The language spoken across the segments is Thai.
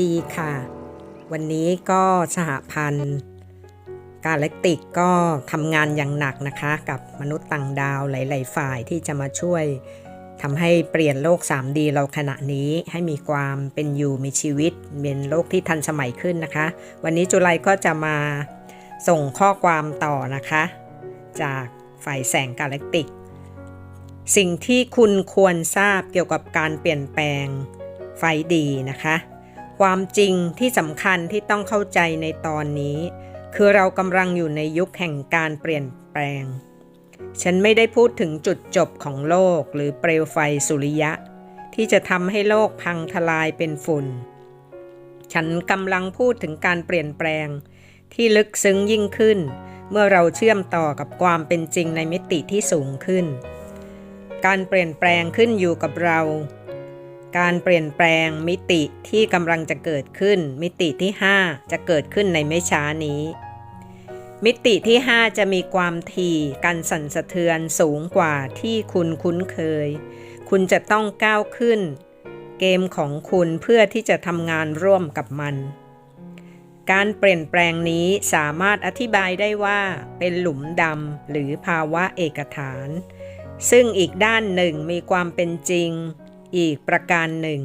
ดีค่ะ วันนี้ก็สหพันธ์กาแล็กติกก็ทำงานอย่างหนักนะคะ กับมนุษย์ต่างดาวหลาย ๆ ฝ่ายที่จะมาช่วยทำให้เปลี่ยนโลก 3D เราขณะนี้ให้มีความเป็นอยู่มีชีวิตเป็นโลกที่ทันสมัยขึ้นนะคะ วันนี้จุไลก็จะมาส่งข้อความต่อนะคะ จากฝ่ายแสงกาแล็กติก สิ่งที่คุณควรทราบเกี่ยวกับการเปลี่ยนแปลงไฟดีนะคะ ความจริงที่สำคัญที่ต้องเข้าใจในตอนนี้ คือเรากำลังอยู่ในยุคแห่งการเปลี่ยนแปลง ฉันไม่ได้พูดถึงจุดจบของโลกหรือเปลวไฟสุริยะ ที่จะทำให้โลกพังทลายเป็นฝุ่น ฉันกำลังพูดถึงการเปลี่ยนแปลง ที่ลึกซึ้งยิ่งขึ้น เมื่อเราเชื่อมต่อกับความเป็นจริงในมิติที่สูงขึ้น การเปลี่ยนแปลงขึ้นอยู่กับเรา การเปลี่ยนแปลงมิติที่กำลังจะเกิดขึ้น มิติที่ 5 จะเกิดขึ้นในไม่ช้านี้ มิติที่ 5 จะมีความถี่การสั่นสะเทือนสูงกว่าที่คุณคุ้นเคย คุณจะต้องก้าวขึ้น เกมของคุณเพื่อที่จะทำงานร่วมกับมันการเปลี่ยนแปลงนี้สามารถอธิบายได้ว่าเป็นหลุมดำหรือภาวะเอกฐาน ซึ่งอีกด้านหนึ่งมีความเป็นจริง อีกประการหนึ่ง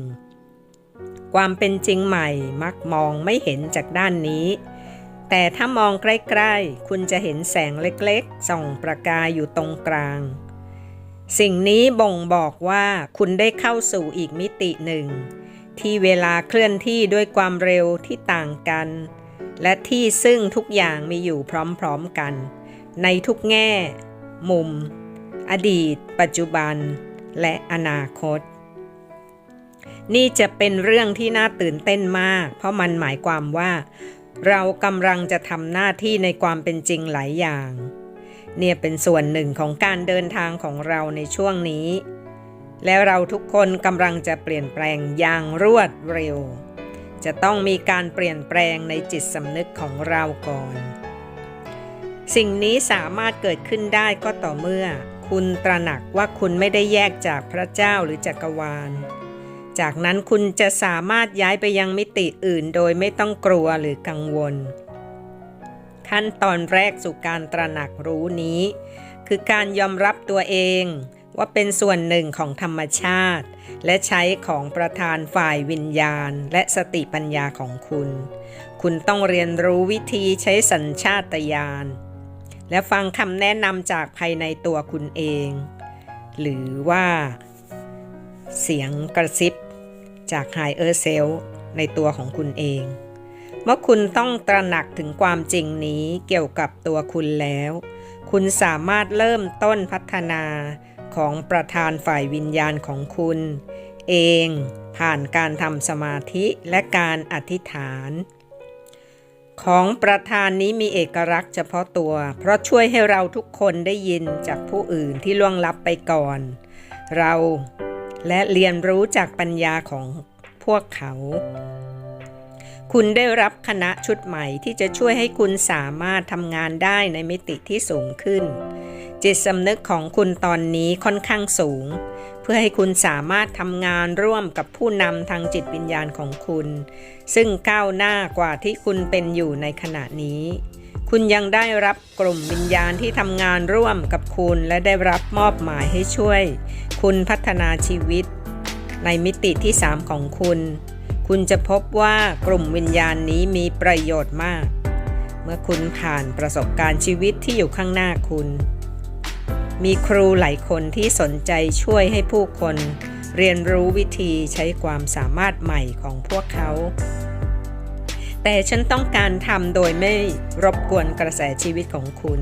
ความเป็นจริงใหม่มักมองไม่เห็นจากด้านนี้ แต่ถ้ามองใกล้ๆ คุณจะเห็นแสงเล็กๆ ส่องประกายอยู่ตรงกลาง สิ่งนี้บ่งบอกว่าคุณได้เข้าสู่อีกมิติหนึ่ง ที่เวลาเคลื่อนที่ด้วยความเร็วที่ต่างกัน และที่ซึ่งทุกอย่างมีอยู่พร้อมๆกัน ในทุกแง่ มุม อดีต ปัจจุบันและอนาคต นี่จะเป็นเรื่องที่น่าตื่นเต้นมาก เพราะมันหมายความว่า เรากำลังจะทำหน้าที่ในความเป็นจริงหลายอย่าง เนี่ยเป็นส่วนหนึ่งของการเดินทางของเราในช่วงนี้ แล้วเราทุกคนกำลังจะเปลี่ยนแปลงอย่างรวดเร็ว จะต้องมีการเปลี่ยนแปลงในจิตสำนึกของเราก่อน สิ่งนี้สามารถเกิดขึ้นได้ก็ต่อเมื่อ คุณตระหนักว่าคุณไม่ได้แยกจากพระเจ้าหรือจักรวาล จากนั้นคุณจะสามารถย้ายไปยังมิติอื่น โดยไม่ต้องกลัวหรือกังวล ขั้นตอนแรกสู่การตระหนักรู้นี้ คือการยอมรับตัวเองว่าเป็นส่วนหนึ่งของธรรมชาติ และใช้ของประธานฝ่ายวิญญาณ และสติปัญญาของคุณ คุณต้องเรียนรู้วิธีใช้สัญชาตญาณและฟังคำแนะนำจากภายในตัวคุณเอง หรือว่า เสียงกระซิบ จากไฮเออร์เซลในตัวของคุณเอง เมื่อคุณต้องตระหนักถึงความจริงนี้เกี่ยวกับตัวคุณแล้ว คุณสามารถเริ่มต้นพัฒนาของประธานฝ่ายวิญญาณของคุณ เองผ่านการทำสมาธิและการอธิษฐาน ของประธานนี้มีเอกลักษณ์เฉพาะตัว เพราะช่วยให้เราทุกคนได้ยินจากผู้อื่นที่ล่วงลับไปก่อน เรา และเรียนรู้จากปัญญาของพวกเขา คุณได้รับคณะชุดใหม่ที่จะช่วยให้คุณสามารถทำงานได้ในมิติที่สูงขึ้น จิตสำนึกของคุณตอนนี้ค่อนข้างสูง เพื่อให้คุณสามารถทำงานร่วมกับผู้นำทางจิตวิญญาณของคุณ ซึ่งก้าวหน้ากว่าที่คุณเป็นอยู่ในขณะนี้คุณยังได้รับกลุ่มวิญญาณที่ทำงานร่วมกับคุณและได้รับมอบหมายให้ช่วย คุณพัฒนาชีวิต ในมิติที่ 3 ของคุณ คุณจะพบว่ากลุ่มวิญญาณนี้มีประโยชน์มาก เมื่อคุณผ่านประสบการณ์ชีวิตที่อยู่ข้างหน้าคุณ มีครูหลายคนที่สนใจช่วยให้ผู้คน เรียนรู้วิธีใช้ความสามารถใหม่ของพวกเขา แต่ฉันต้องการทำโดยไม่รบกวนกระแสชีวิตของคุณ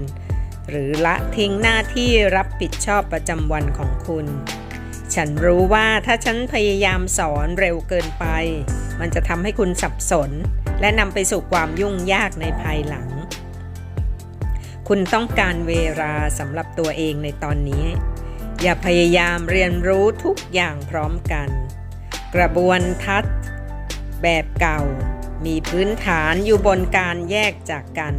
หรือละทิ้งหน้าที่รับผิดชอบประจำวันของคุณ ฉันรู้ว่าถ้าฉันพยายามสอนเร็วเกินไป มันจะทำให้คุณสับสน และนำไปสู่ความยุ่งยากในภายหลัง คุณต้องการเวลาสำหรับตัวเองในตอนนี้ อย่าพยายามเรียนรู้ทุกอย่างพร้อมกัน กระบวนทัศน์ แบบเก่า มีพื้นฐานอยู่บนการแยกจากกัน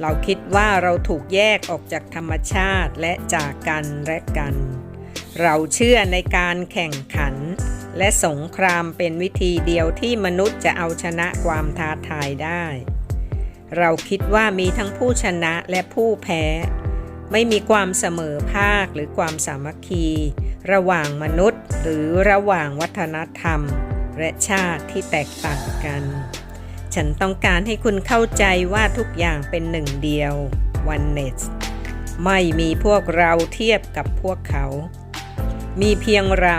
เราคิดว่าเราถูกแยกออกจากธรรมชาติและจากกันและกัน เราเชื่อในการแข่งขัน และสงครามเป็นวิธีเดียวที่มนุษย์จะเอาชนะความท้าทายได้ เราคิดว่ามีทั้งผู้ชนะและผู้แพ้ ไม่มีความเสมอภาคหรือความสามัคคี ระหว่างมนุษย์หรือระหว่างวัฒนธรรม และชาติที่แตกต่างกัน ฉันต้องการให้คุณเข้าใจว่าทุกอย่างเป็นหนึ่งเดียว oneness ไม่มีพวกเราเทียบกับพวกเขา มีเพียงเรา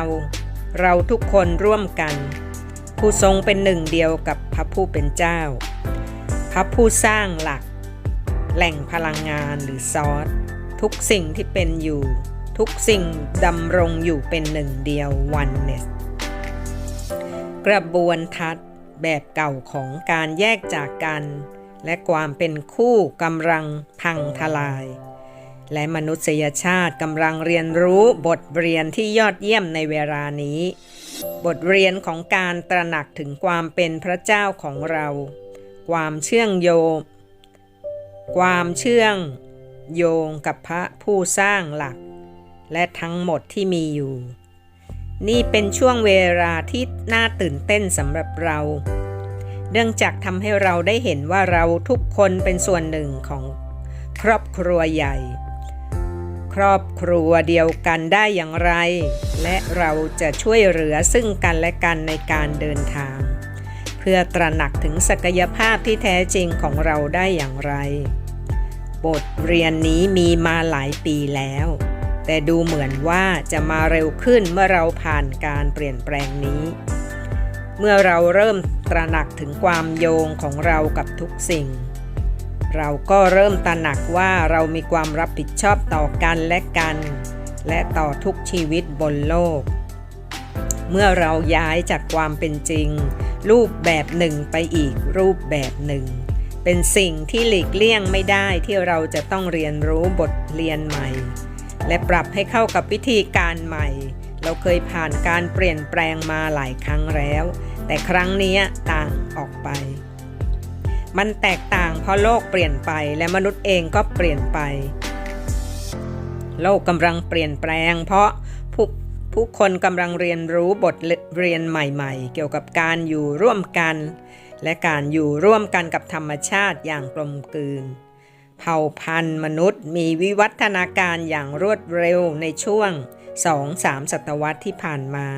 เราทุกคนร่วมกัน ผู้ทรงเป็นหนึ่งเดียวกับพระผู้เป็นเจ้า พระผู้สร้างหลัก แหล่งพลังงานหรือซอส ทุกสิ่งที่เป็นอยู่ ทุกสิ่งดำรงอยู่เป็นหนึ่งเดียว oneness กระบวนทัศน แบบเก่าของการแยกจากกัน และความเป็นคู่กำลังพังทลาย และมนุษยชาติกำลังเรียนรู้บทเรียนที่ยอดเยี่ยมในเวลานี้ บทเรียนของการตระหนักถึงความเป็นพระเจ้าของเรา ความเชื่องโยงความเชื่องโยงกับพระผู้สร้างหลัก และทั้งหมดที่มีอยู่ นี่เป็นช่วงเวลาที่น่าตื่นเต้นสำหรับเรา เนื่องจากทำให้เราได้เห็นว่าเราทุกคนเป็นส่วนหนึ่งของครอบครัวใหญ่ ครอบครัวเดียวกันได้อย่างไร และเราจะช่วยเหลือซึ่งกันและกันในการเดินทาง เพื่อตระหนักถึงศักยภาพที่แท้จริงของเราได้อย่างไร บทเรียนนี้มีมาหลายปีแล้ว แต่ดูเหมือนว่าจะมาเร็วขึ้นเมื่อเราผ่านการเปลี่ยนแปลงนี้ เมื่อเราเริ่มตระหนักถึงความโยงของเรากับทุกสิ่ง เราก็เริ่มตระหนักว่าเรามีความรับผิดชอบต่อกันและกัน และต่อทุกชีวิตบนโลก เมื่อเราย้ายจากความเป็นจริง รูปแบบหนึ่งไปอีกรูปแบบหนึ่งเป็นสิ่งที่หลีกเลี่ยงไม่ได้ที่เราจะต้องเรียนรู้บทเรียนใหม่ และปรับให้เข้ากับวิธีการใหม่ เราเคยผ่านการเปลี่ยนแปลงมาหลายครั้งแล้ว แต่ครั้งนี้ต่างออกไป มันแตกต่างเพราะโลกเปลี่ยนไปและมนุษย์เองก็เปลี่ยนไป โลกกำลังเปลี่ยนแปลง เพราะผู้ผู้คนกำลังเรียนรู้บทเรียนใหม่ๆ เกี่ยวกับการอยู่ร่วมกัน และการอยู่ร่วมกันกับธรรมชาติอย่างกลมกลืน เผ่าพันธุ์มนุษย์มีวิวัฒนาการอย่างรวดเร็วในช่วง 2-3 ศตวรรษที่ผ่านมา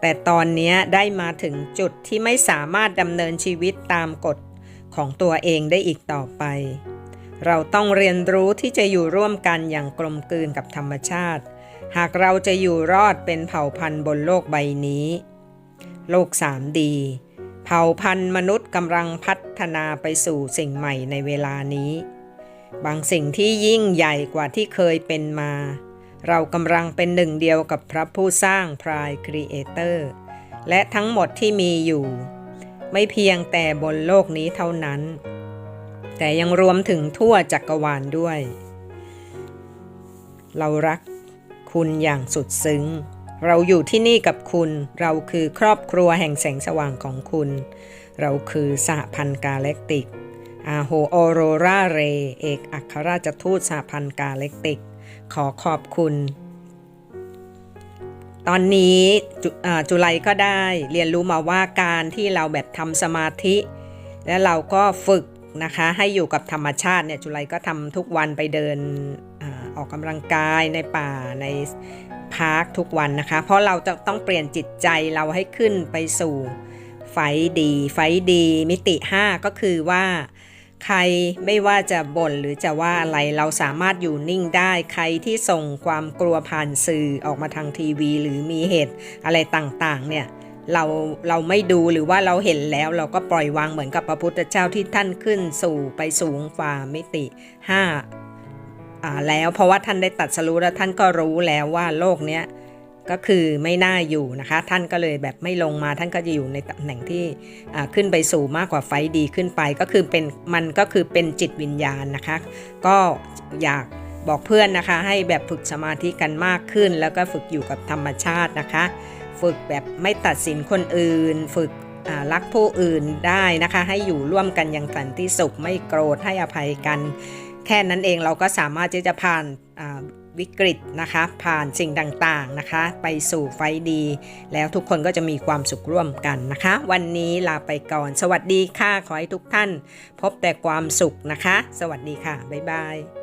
แต่ตอนนี้ได้มาถึงจุดที่ไม่สามารถดำเนินชีวิตตามกฎของตัวเองได้อีกต่อไป เราต้องเรียนรู้ที่จะอยู่ร่วมกันอย่างกลมกลืนกับธรรมชาติ หากเราจะอยู่รอดเป็นเผ่าพันธุ์บนโลกใบนี้ โลก 3D เผ่าพันธุ์มนุษย์กำลังพัฒนาไปสู่สิ่งใหม่ในเวลานี้ บางสิ่งที่ยิ่งใหญ่กว่าที่เคยเป็นมา เรากำลังเป็นหนึ่งเดียวกับพระผู้สร้างพรายครีเอเตอร์และทั้งหมดที่มีอยู่ ไม่เพียงแต่บนโลกนี้เท่านั้น แต่ยังรวมถึงทั่วจักรวาลด้วย เรารักคุณอย่างสุดซึ้ง เราอยู่ที่นี่กับคุณ เราคือครอบครัวแห่งแสงสว่างของคุณ เราคือสหพันธ์กาแล็กติก อาโฮออโรราเร เอกอัครราชทูตสหพันธ์กาแล็กติก ขอขอบคุณ ตอนนี้จจุไลก็ได้เรียนรู้มาว่าการที่เราแบบทำสมาธิ และเราก็ฝึกนะคะให้อยู่กับธรรมชาติเนี่ยจุไลก็ทำทุกวันไปเดินอออกกำลังกายในป่าในพาร์คทุกวันนะคะ เพราะเราจะต้องเปลี่ยนจิตใจเราให้ขึ้นไปสู่ไฟดี ไฟดี มิติ 5 ก็คือว่า ใครไม่ว่าจะบ่นหรือจะว่าอะไรเราสามารถอยู่นิ่งได้ใครที่ส่งความกลัวผ่านสื่อออกมาทางทีวี หรือมีเหตุอะไรต่างๆ เนี่ยเราเราไม่ดูหรือว่าเราเห็นแล้วเราก็ปล่อยวางเหมือนกับพระพุทธเจ้าที่ท่านขึ้นสู่ไปสูงฝ่ามิติ5อ่าแล้วเพราะว่าท่านได้ตัดสรู้แล้วท่านก็รู้แล้วว่าโลกเนี้ย ก็คือไม่น่าอยู่นะคะ ท่านก็เลยแบบไม่ลงมาท่านก็จะอยู่ในตำแหน่งที่ขึ้นไปสู่มากกว่าไฟดีขึ้นไป ก็คือเป็นมันก็คือเป็นจิตวิญญาณนะคะ ก็อยากบอกเพื่อนนะคะ ให้แบบฝึกสมาธิกันมากขึ้น แล้วก็ฝึกอยู่กับธรรมชาตินะคะ ฝึกแบบไม่ตัดสินคนอื่น ฝึกรักผู้อื่นได้นะคะ ให้อยู่ร่วมกันอย่างสันติสุขไม่โกรธให้อภัยกัน แค่นั้นเองเราก็สามารถที่จะผ่านา วิกฤตนะคะ ผ่านสิ่งต่างๆนะคะ ไปสู่ไฟดี แล้วทุกคนก็จะมีความสุขร่วมกันนะคะ วันนี้ลาไปก่อน สวัสดีค่ะ ขอให้ทุกท่าน พบแต่ความสุขนะคะ สวัสดีค่ะ บ๊ายบาย